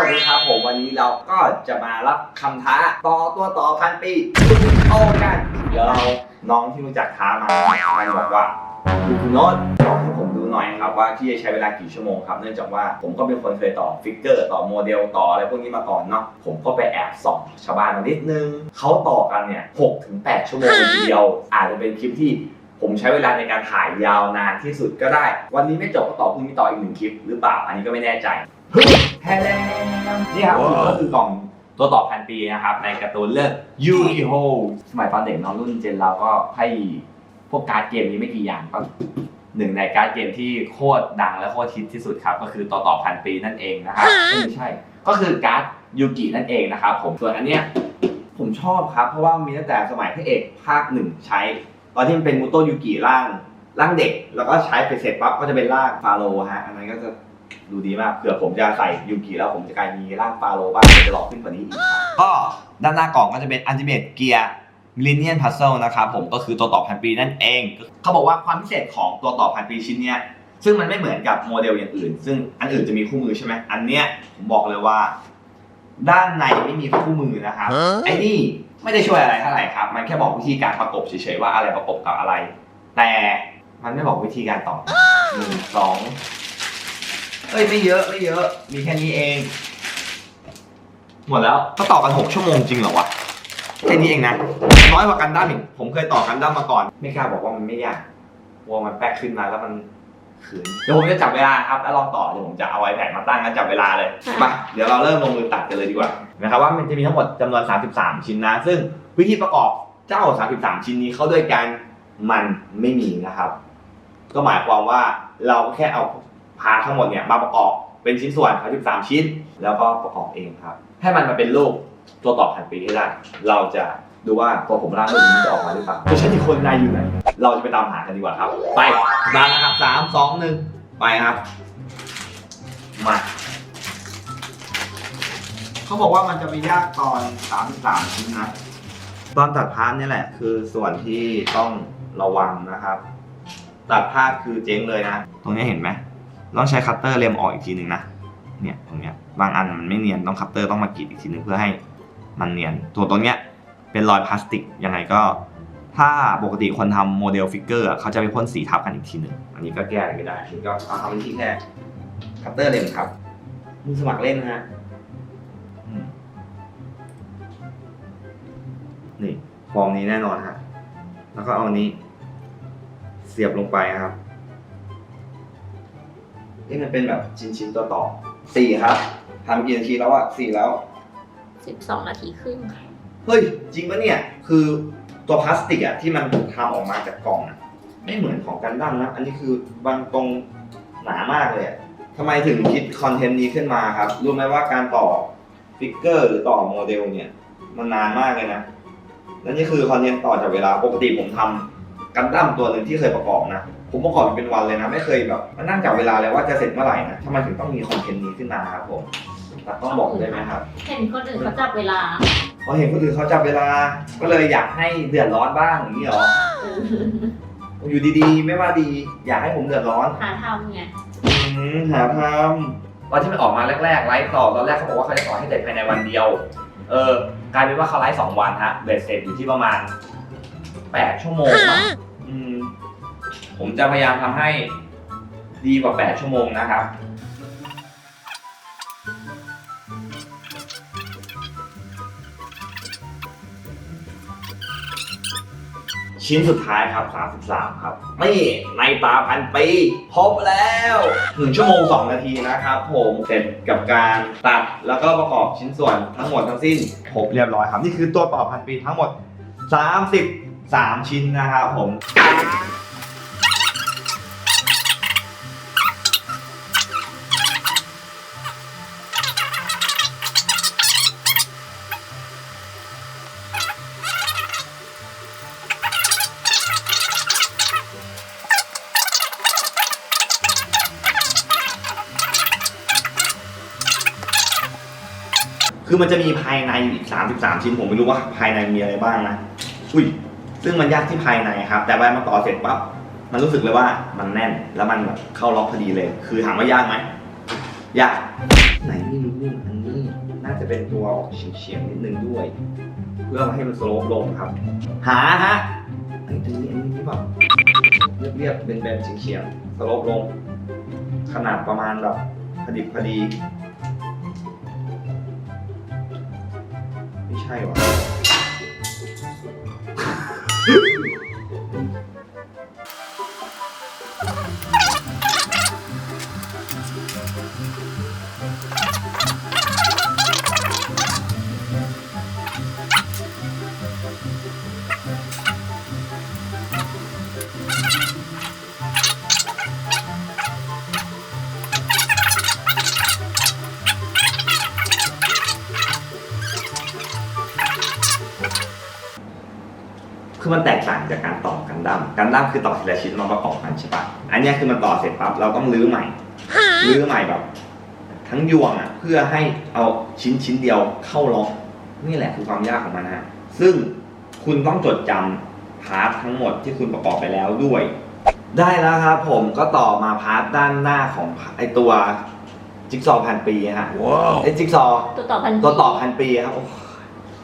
วัสดีครับผมวันนี้เราก็จะมารับคำท้าต่อตัวต่อพันปีโอ้กันเดี๋ยวเราน้องที่รู้จักท้ามามันบอกว่าคุณโน้ตบอกให้ผมดูหน่อยครับว่าที่จะใช้เวลากี่ชั่วโมงครับเนื่องจากว่าผมก็เป็นคนเคยต่อฟิกเกอร์ต่อโมเดลต่ออะไรพวกนี้มาก่อนเนาะผมก็ไปแอบส่องชาวบ้านมานิดนึงเขาต่อกันเนี่ยหกถึงแปดชั่วโมงเดียว อาจจะเป็นคลิปที่ผมใช้เวลาในการถ่ายยาวนานที่สุดก็ได้ วันนี้ไม่จบก็ต่อพรุ่งนี้ต่ออีกหนึ่งคลิปหรือเปล่า อันนี้ก็ไม่แน่ใจ แฮลนี่ครับก็คือกล่องตัวต่อพันปีนะครับ ในการ์ตูนเรื่องยูกิโฮสมัยตอนเด็กน้องรุ่นเจนเราก็ให้พวกการ์ดเกมนี้ไม่กี่อย่างก็หนึ่งในการ์ดเกมที่โคตรดังและโคตรฮิตที่สุดครับ ก็คือต่อต่อพันปีนั่นเองนะครับไม่ใช่ ก็คือการ์ดยูกินั่นเองนะครับ ผมส่วนอันเนี้ยผมชอบครับ เพราะว่ามีตั้งแต่สมัยพระเอกภาคหนึ่งใช้ ตอนที่มันเป็นมูโตยูกิร่างร่างเด็ก แล้วก็ใช้ไปเสร็จปั๊บก็จะเป็นร่างฟาโรห์ฮะอันนั้นก็จะ ดูดีมากเผื่อผมจะใส่ยูกิแล้วผมจะกลายมีร่างฟาโรห์บ้างจะหล่อขึ้นกว่านี้อีกก็ด้านหน้ากล่องก็จะเป็นอันติเมตเกียร์มิลเนียนพัซเซิลนะครับผมก็คือตัวต่อพันปีนั่นเอง เขาบอกว่าความพิเศษของตัวต่อพันปีชิ้นเนี้ยซึ่งมันไม่เหมือนกับโมเดลอย่างอื่น ซึ่งอันอื่นจะมีคู่มือใช่ไหมอันเนี้ยผมบอกเลยว่า ด้านในไม่มีคู่มือนะครับไอ้นี่ไม่ได้ช่วยอะไรเท่าไหร่ครับ มันแค่บอกวิธีการประกบเฉยๆว่าอะไรประกบกับอะไร แต่มันไม่บอกวิธีการต่อหนึ่งสอง เอ้ยไม่เยอะไม่เยอะ มีแค่นี้เอง หมดแล้วก็ต่อกันหกชั่วโมงจริงเหรอวะแค่นี้เองนะน้อยกว่ากันดั้มอีกผมเคยต่อกันดั้มมาก่อน ไม่กล้าบอกว่ามันไม่ยากกลัวมันแป๊กขึ้นมาแล้วมันขืนเดี๋ยวผมจะจับเวลาครับแล้วลองต่อเดี๋ยวผมจะเอาไอแพดมาตั้งแล้วจับเวลาเลยมาเดี๋ยวเราเริ่มลงมือตัดกันเลยดีกว่านะครับว่ามันจะมีทั้งหมดจำนวน 33 ชิ้นนะ ซึ่งวิธีประกอบเจ้า 33 ชิ้นนี้เข้าด้วยกันมันไม่มีนะครับ ก็หมายความว่าเราก็แค่เอา พาร์ททั้งหมดเนี่ยมาประกอบเป็นชิ้นส่วน33ชิ้น แล้วก็ประกอบเองครับ ให้มันมาเป็นรูปตัวต่อพันปีให้ได้ เราจะดูว่าตัวผมร่างรูปนี้จะออกมาหรือเปล่าตัวฉันอีกคนนายอยู่ไหน เราจะไปตามหากันดีกว่าครับ ไปมานะครับสามสองหนึ่งไปครับ มาเขาบอกว่ามันจะไปยากตอน33ชิ้นนะ ตอนตัดพาร์ทนี่แหละ คือส่วนที่ต้องระวังนะครับ ตัดพลาดคือเจ๊งเลยนะ ตรงนี้เห็นไหม ต้องใช้คัตเตอร์เลียมออกอีกทีหนึ่งนะเนี่ยตรงเนี้ยบางอันมันไม่เนียนต้องคัตเตอร์ต้องมากรีดอีกทีหนึ่งเพื่อให้มันเนียนตัวตรงเนี้ยเป็นรอยพลาสติกยังไงก็ ถ้าปกติคนทำโมเดลฟิกเกอร์เขาจะไปพ่นสีทับกันอีกทีหนึ่งอันนี้ก็แก้ไม่ได้อันนี้ก็เอาทำที่แค่คัตเตอร์เลียมครับมือสมัครเล่นนะฮะนี่ฟอร์มนี้แน่นอนฮะแล้วก็เอาอันนี้เสียบลงไปครับ นี่มันเป็นแบบชิ้นๆต่อต่อๆสี่ครับทำกี่นาทีแล้วอะสี่แล้ว สิบสองนาทีครึ่งค่ะเฮ้ยจริงปะเนี่ย คือตัวพลาสติกอะที่มันทำออกมาจากกล่องอะไม่เหมือนของกันดั้มนะ อันนี้คือบางตรงหนามากเลยอะทำไมถึงคิดคอนเทนต์นี้ขึ้นมาครับ รู้ไหมว่าการต่อฟิกเกอร์หรือต่อโมเดลเนี่ย มันนานมากเลยนะ และนี่คือคอนเทนต์ต่อจากเวลาปกติผมทำ กันดั้มตัวหนึ่งที่เคยประกอบนะ ผมประกอบอยู่เป็นวันเลยนะ ไม่เคยแบบมานั่งจับเวลาเลยว่าจะเสร็จเมื่อไหร่นะทำไมถึงต้องมีคอนเทนต์นี้ขึ้นมาครับผมตัดต้องบอกได้ไหมครับเห็นคนอื่นเขาจับเวลาพอเห็นคนอื่นเขาจับเวลา ก็เลยอยากให้เดือดร้อนบ้างอย่างนี้เหรอเอออยู่ดีๆ ไม่ว่าดี อยากให้ผมเดือดร้อนหาทำไงอืมหาทำตอนที่มันออกมาแรกๆไลฟ์ต่อตอนแรกเขาบอกว่าเขาจะต่อให้เสร็จภายในวันเดียว เออกลายเป็นว่าเขาไลฟ์สองวันฮะเบ็ดเสร็จอยู่ที่ประมาณ แปดชั่วโมงมั้งอืม ผมจะพยายามทำให้ดีกว่าแปดชั่วโมงนะครับ ชิ้นสุดท้ายครับ 33 ครับ นี่ในตาพันปีครบแล้ว 1 ชั่วโมง 2 นาทีนะครับ ผมเสร็จกับการตัดแล้วก็ประกอบชิ้นส่วนทั้งหมดทั้งสิ้นครบเรียบร้อยครับ นี่คือตัวต่อพันปีทั้งหมด 3 ชิ้นนะครับผม คือมันจะมีภายในอีก 33 ชิ้น ผมไม่รู้ว่าภายในมีอะไรบ้างนะ อุ้ย ซึ่งมันยากที่ภายในครับ แต่ใบมาต่อเสร็จปั๊บมันรู้สึกเลยว่ามันแน่นแล้วมันแบบเข้าล็อกพอดีเลย คือถามว่ายากไหมยากไหนไม่รู้อันนี้จะเป็นตัวออกเฉียงๆนิดนึงด้วย เพื่อให้มันสโลปลงครับ หาฮะไอ้ตัวนี้อันนี้แบบเรียบๆเป็นแบนๆเฉียงๆสโลปลง ขนาดประมาณแบบพอดิบพอดี ไม่ใช่หรอ Woo! คือมันแตกต่างจากการต่อกันดั้มกันดั้มคือต่อทีละชิ้นมาประกอบกันใช่ปะอันเนี้ยคือมันต่อเสร็จปั๊บเราต้องรื้อใหม่รื้อใหม่แบบ ทั้งยวงอะเพื่อให้เอาชิ้นชิ้นเดียวเข้าล็อกนี่แหละคือความยากของมันนะฮะซึ่งคุณต้องจดจำพาร์ททั้งหมดที่คุณประกอบไปแล้วด้วย ได้แล้วครับผมก็ต่อมาพาร์ทด้านหน้าของไอตัวจิ๊กซอว์พันปีฮะไอจิ๊กซอว์ตัวต่อพันตัวต่อพันปีครับโอ้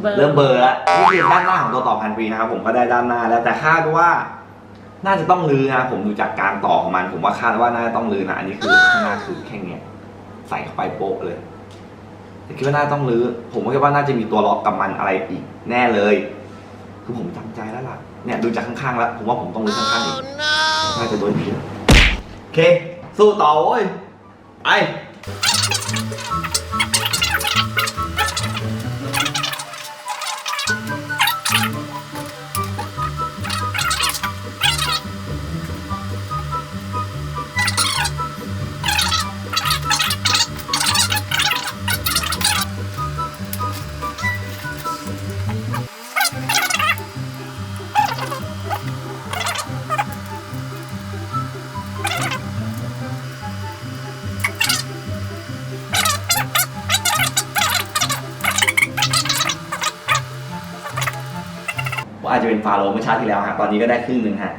เบอร์เริ่มเบลอร์แล้วนี่คือด้านหน้าของตัวต่อพันปีนะครับผมก็ได้ด้านหน้าแล้วแต่คาดว่า น่าจะต้องลื้อนะผมดูจากการต่อของมัน ผมว่าคาดว่าน่าจะต้องลื้อนะอันนี้คือข้างหน้าคือแค่เนี้ยใส่เข้าไปโป๊ะเลยแต่คิดว่าน่าต้องลื้อผมก็คิดว่าน่าจะมีตัวล็อกกับมันอะไรอีกแน่เลย คือผมจำใจแล้วล่ะเนี่ยดูจากข้างๆแล้วผมว่าผมต้องลื้อข้างๆอีกน่าจะโดนเพียโอเค สู้ต่อเว้ยไป ฟาโรห์เมื่อเช้าที่แล้วฮะตอนนี้ก็ได้ครึ่งหนึ่งฮะ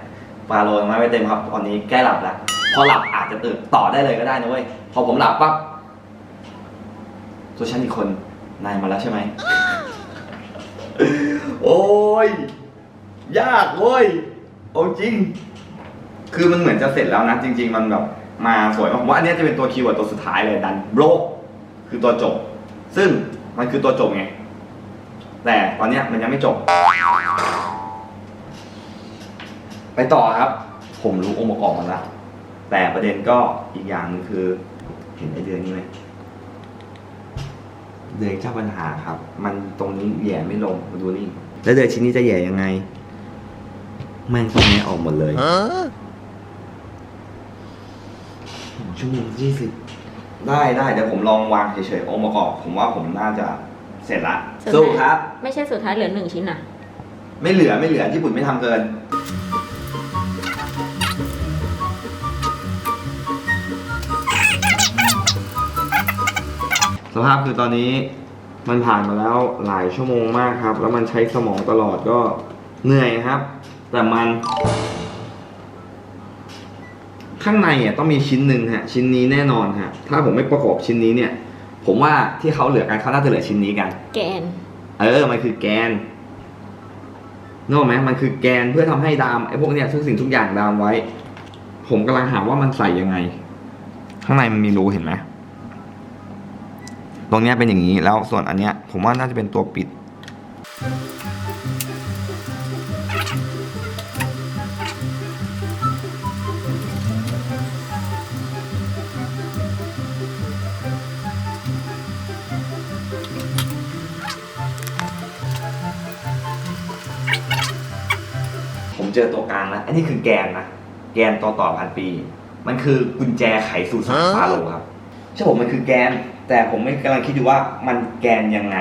ฟาโรห์ยังไม่เต็มครับตอนนี้ใกล้หลับแล้วพอหลับอาจจะตื่นต่อได้เลยก็ได้นะเว้ยพอผมหลับปั๊บตัวฉันอีกคนนายมาแล้วใช่ไหมโอ้ยยากเว้ยโอ้จริง คือมันเหมือนจะเสร็จแล้วนะจริง ๆ มันแบบมาสวยมากผมว่าอันเนี้ยจะเป็นตัวคีย์เวิร์ดตัวสุดท้ายเลยดันโบรคือตัวจบ ซึ่งมันคือตัวจบไง แต่ตอนเนี้ยมันยังไม่จบไป ต่อครับ ผมรู้องค์ประกอบมันละแต่ประเด็นก็อีกอย่างหนึงคือ เห็นไอเดือนนี้ไหมเดือนเจ้าปัญหาครับ มันตรงนี้แหย่ไม่ลงมาดูนี่แล้วเดือนชิ้นนี้จะแหย่ยังไงแม่งตรงนี้ออกหมดเลยชั่วโมงยี่สิบได้ได้เดี๋ยวผมลองวางเฉยๆองค์ประกอบ ผมว่าผมน่าจะเสร็จละสู้ครับ ไม่ใช่สุดท้ายเหลือหนึ่งชิ้นอะ ไม่เหลือไม่เหลือญี่ปุ่นไม่ทำเกิน สภาพคือตอนนี้มันผ่านมาแล้วหลายชั่วโมงมากครับ แล้วมันใช้สมองตลอดก็เหนื่อยครับ แต่มัน ข้างในอะต้องมีชิ้นหนึ่งฮะ ชิ้นนี้แน่นอนฮะ ถ้าผมไม่ประกอบชิ้นนี้เนี่ย ผมว่าที่เขาเหลือกันเขาน่าจะเหลือชิ้นนี้กัน แกน เออ มันคือแกนนึกออกไหมมันคือแกนเพื่อทำให้ดามไอ้พวกเนี้ยทุกสิ่งทุกอย่างดามไว้ ผมกำลังหาว่ามันใส่ยังไง ข้างในมันมีรูเห็นไหม ตรงเนี้ยเป็นอย่างนี้แล้วส่วนอันเนี้ยผมว่าน่าจะเป็นตัวปิด ผมเจอตัวกลางแล้ว อันนี้คือแกนนะ แกนต่อต่อพันปี มันคือกุญแจไขสู่สารฟาโรห์ครับใช่ผมมันคือแกน แต่ผมไม่กำลังคิดอยู่ว่ามันแกนยังไง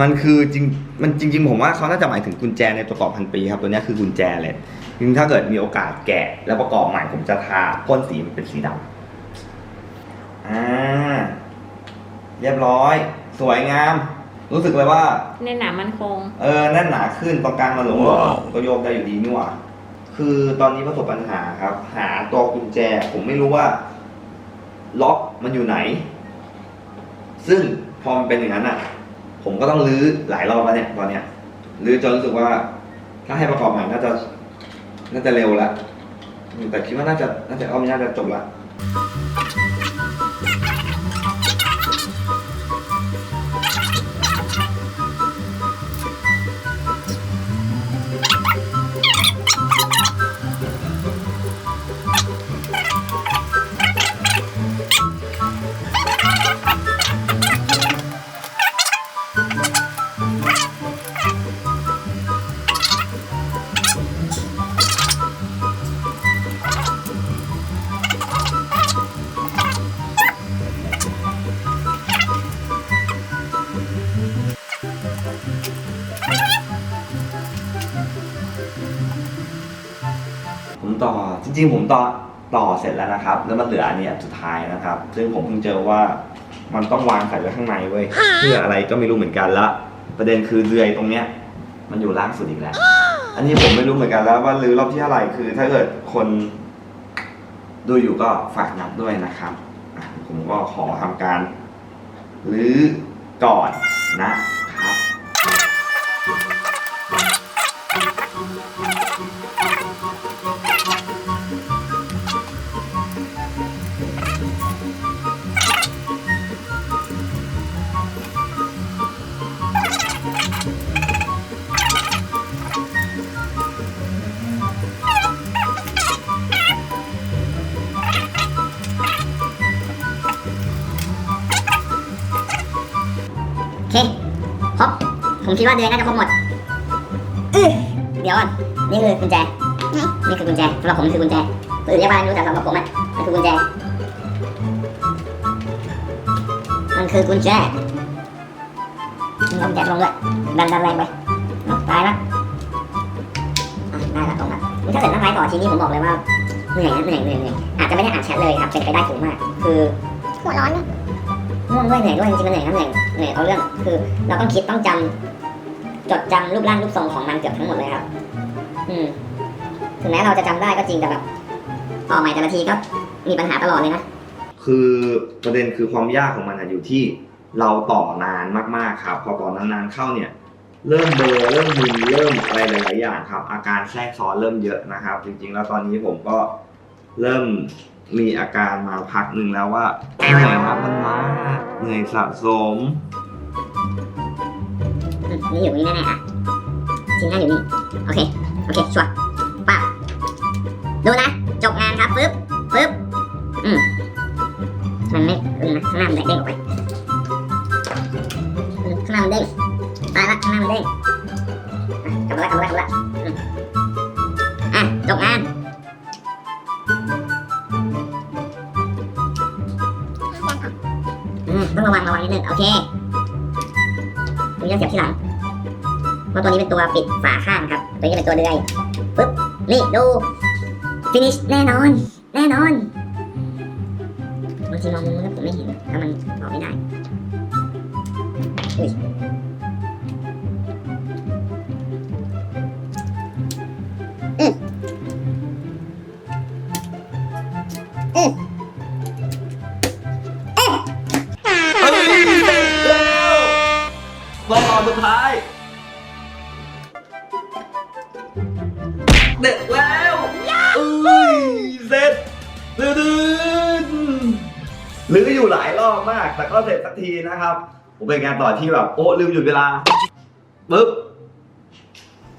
มันคือจริงมันจริง ๆ ผมว่าเขาน่าจะหมายถึงกุญแจในตัวต่อบพันปีครับ ตัวเนี้ยคือกุญแจเลย จริงๆถ้าเกิดมีโอกาสแกะแล้วประกอบใหม่ผมจะทาพ่นสีมันเป็นสีดำอ่าเรียบร้อย สวยงาม รู้สึกเลยว่าแน่นหนามันคง เออแน่นหนาขึ้นตรงกลางมันหลงๆก็โยกได้อยู่ดีนี่หว่าคือตอนนี้ประสบปัญหาครับ หาตัวกุญแจ ผมไม่รู้ว่า ล็อกมันอยู่ไหน ซึ่งพอมันเป็นอย่างนั้นอะ ผมก็ต้องรื้อหลายรอบแล้วเนี่ยตอนเนี้ยรื้อจนรู้สึกว่า ถ้าให้ประกอบใหม่น่าจะ น่าจะเร็วละแต่คิดว่าน่าจะน่าจะเอาไม่น่าจะจบละ ต่อจริงๆ ผมต่อต่อเสร็จแล้วนะครับ แล้วมันเหลืออันเนี้ยสุดท้ายนะครับ ซึ่งผมเพิ่งเจอว่ามันต้องวางใส่ไว้ข้างในเว้ยเพื่ออะไรก็ไม่รู้เหมือนกันละประเด็นคือเรือยตรงเนี้ยมันอยู่ล่างสุดอีกแล้ว อันนี้ผมไม่รู้เหมือนกันแล้วว่ารื้อรอบที่เท่าไหร่คือ ถ้าเกิดคนดูอยู่ก็ฝากนับด้วยนะครับอะผมก็ขอทำการรื้อก่อนนะ เคครบผมคิดว่าเดือนน่าจะครบหมดอื้อเดี๋ยวก่อนนี่คือกุญแจ นี่คือกุญแจสำหรับผมคือกุญแจคนอื่นเรียกว่าอะไรไม่รู้แต่สำหรับผมอะมันคือกุญแจ มันคือกุญแจเอากุญแจลงด้วยดันดันแรงไปเอาตายละอะได้ละตรงละนี่ถ้าเกิดนั่งไลฟ์ต่อทีนี้ผมบอกเลยว่าเหนื่อยนะเหนื่อยเหนื่อยเหนื่อยอาจจะไม่ได้อ่านแชทเลยครับเป็นไปได้สูงมาก คือหัวร้อน ง่วงด้วยเหนื่อยด้วยจริงๆมันเหนื่อยนะเหนื่อยเหนื่อยเอาเรื่องคือเราต้องคิดต้องจำจดจำรูปร่างรูปทรงของมันเกือบทั้งหมดเลยครับ อืมถึงแม้เราจะจำได้ก็จริงแต่แบบต่อใหม่แต่ละทีก็มีปัญหาตลอดเลยนะคือประเด็นคือความยากของมันอะอยู่ที่เราต่อนานมากๆครับ พอต่อนานๆเข้าเนี่ย เริ่มเบลอเริ่มมึนเริ่มอะไรหลายๆอย่างครับ อาการแทรกซ้อนเริ่มเยอะนะครับ จริงๆ แล้วตอนนี้ผมก็เริ่ม มีอาการมาพักหนึ่งแล้วว่าเหนื่อยครับมันมากเหนื่อยสะสมนี่อยู่นี่แน่ๆอะทีมงานอยู่นี่ โอเค โอเค ชัวร์ป้าบดูนะ จบงานครับปึ๊บปึ๊บอืมมันไม่อึ้งนะข้างหน้ามันเด้งออกไปข้างหน้ามันเด้งตายละข้างหน้ามันเด้ง นิดนึงโอเคตัวนี้ต้องเสียบที่หลังเพราะตัวนี้เป็นตัวปิดฝาข้างครับ ตัวนี้เป็นตัวเดือยปึ๊บนี่ดู finish แน่นอน แน่นอนบางทีมองมุมแล้วผมไม่เห็นแล้วมันออกไม่ได้อุ้ย หรืออยู่หลายรอบมาก แต่ก็เสร็จสักทีนะครับผมเป็นงานต่อที่แบบโอ้ลืมหยุดเวลาปึ๊บ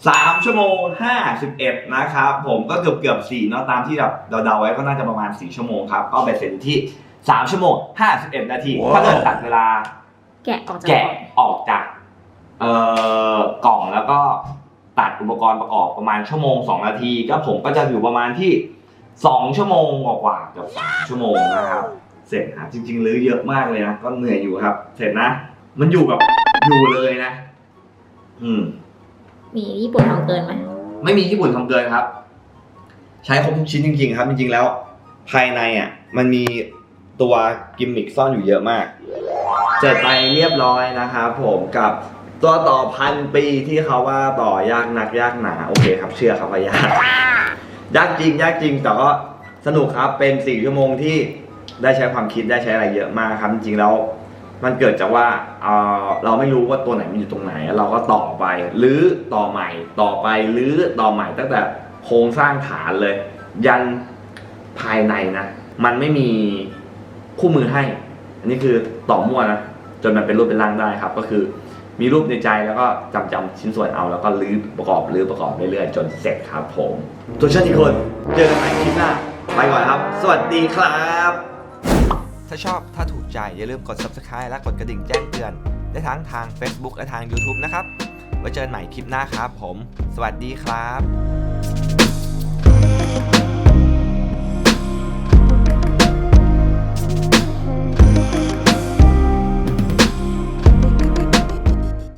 สามชั่วโมงห้าสิบเอ็ดนะครับผมก็เกือบเกือบๆสี่เนาะตามที่แบบเดาๆไว้ก็น่าจะประมาณสี่ชั่วโมงครับก็ไปเสร็จอยู่ที่สามชั่วโมงห้าสิบเอ็ดนาทีถ้าเกิดตัดเวลา แกะออกจากแกะออกจากเอ่อกล่องแล้วก็ตัดอุปกรณ์ประกอบประมาณชั่วโมงสองนาทีก็ผมก็จะอยู่ประมาณที่สองชั่วโมงกว่าๆเกือบสามชั่วโมงนะครับ เสร็จครับจริงๆรื้อเยอะมากเลยนะก็เหนื่อยอยู่ครับ เสร็จนะ มันอยู่แบบอยู่เลยนะ อืม มีญี่ปุ่นทำเกินไหมไม่มีญี่ปุ่นทำเกินครับ ใช้ครบทุกชิ้นจริง ๆ ครับ จริงๆแล้ว ภายในอะ มันมีตัวกิมมิคซ่อนอยู่เยอะมาก เสร็จไปเรียบร้อยนะครับผมกับตัวต่อพันปีที่เขาว่าต่อยากหนักยากหนาโอเคครับ เชื่อครับว่ายากยากจริงยากจริงแต่ก็สนุกครับเป็นสี่ชั่วโมงที่ ได้ใช้ความคิดได้ใช้อะไรเยอะมากครับ จริงๆแล้วมันเกิดจากว่าเอ่อเราไม่รู้ว่าตัวไหนมันอยู่ตรงไหน เราก็ต่อไปหรือต่อใหม่ต่อไปหรือต่อใหม่ตั้งแต่โครงสร้างฐานเลย ยันภายในนะมันไม่มีคู่มือให้ อันนี้คือต่อมั่วนะจนมันเป็นรูปเป็นร่างได้ครับ ก็คือมีรูปในใจแล้วก็จำจำชิ้นส่วนเอาแล้วก็รื้อประกอบรื้อประกอบเรื่อยๆจนเสร็จครับผมทุกท่านอีกคนเจอกันใหม่คลิปหน้าไปก่อนครับ สวัสดีครับ ถ้าชอบถ้าถูกใจอย่าลืมกด subscribe และกดกระดิ่งแจ้งเตือน ได้ทั้งทาง Facebook และทาง YouTube นะครับ ไว้เจอกันใหม่คลิปหน้าครับผม สวัสดีครับ